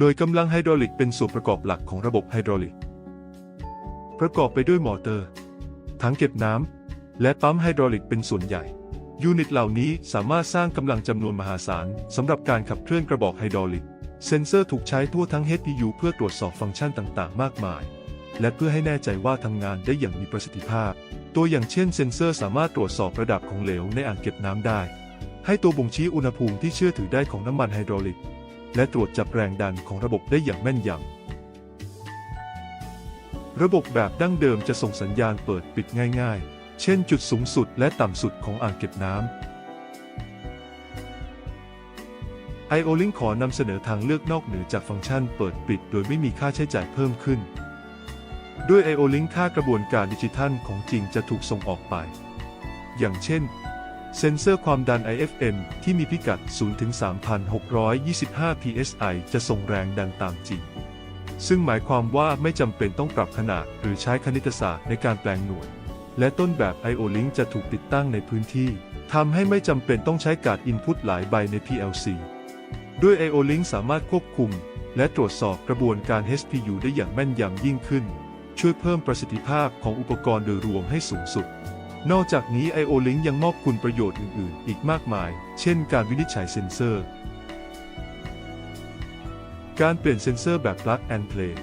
หน่วยกำลังไฮดรอลิกเป็นส่วนประกอบหลักของระบบไฮดรอลิก ประกอบไปด้วยมอเตอร์ ถังเก็บน้ำ และปั๊มไฮดรอลิกเป็นส่วนใหญ่ ยูนิตเหล่านี้สามารถสร้างกำลังจำนวนมหาศาลสำหรับการขับเคลื่อนกระบอกไฮดรอลิก เซ็นเซอร์ถูกใช้ทั่วทั้ง HPU เพื่อตรวจสอบฟังก์ชันต่างๆ มากมาย และเพื่อให้แน่ใจว่าทำงานได้อย่างมีประสิทธิภาพ ตัวอย่างเช่น เซ็นเซอร์สามารถตรวจสอบระดับของเหลวในอ่างเก็บน้ำได้ ให้ตัวบ่งชี้อุณหภูมิที่เชื่อถือได้ของน้ำมันไฮดรอลิก และตรวจจับแรงดันของระบบได้อย่างแม่นยำ ระบบแบบดั้งเดิมจะส่งสัญญาณเปิดปิดง่ายๆ เช่นจุดสูงสุดและต่ำสุดของอ่างเก็บน้ำ IO-Link ขอนำเสนอทางเลือกนอกเหนือจากฟังก์ชันเปิดปิด โดยไม่มีค่าใช้จ่ายเพิ่มขึ้น ด้วย IO-Link ค่ากระบวนการดิจิทัลของจริงจะถูกส่งออกไป อย่างเช่น เซ็นเซอร์ความดัน IFM ที่มีพิกัด0ถึง3,625 psi จะส่งแรงดันตามจริง ซึ่งหมายความว่าไม่จำเป็นต้องปรับขนาดหรือใช้คณิตศาสตร์ในการแปลงหน่วย และต้นแบบ IO-Link จะถูกติดตั้งในพื้นที่ทำให้ไม่จำเป็นต้องใช้การ์ดอินพุตหลายใบใน PLC ด้วย IO-Link สามารถควบคุม และตรวจสอบกระบวนการ HPU ได้อย่างแม่นยำยิ่งขึ้น ช่วยเพิ่มประสิทธิภาพของอุปกรณ์โดยรวมให้สูงสุด นอกจากนี้ IO-Link ยังมอบคุณประโยชน์อื่น ๆ อีกมากมาย เช่นการวินิจฉัยเซ็นเซอร์ การเปลี่ยนเซ็นเซอร์แบบ plug and play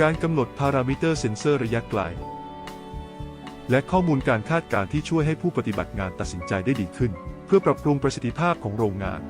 การกำหนดพารามิเตอร์เซ็นเซอร์ระยะไกล และข้อมูลการคาดการณ์ที่ช่วยให้ผู้ปฏิบัติงานตัดสินใจได้ดีขึ้น เพื่อปรับปรุงประสิทธิภาพของโรงงาน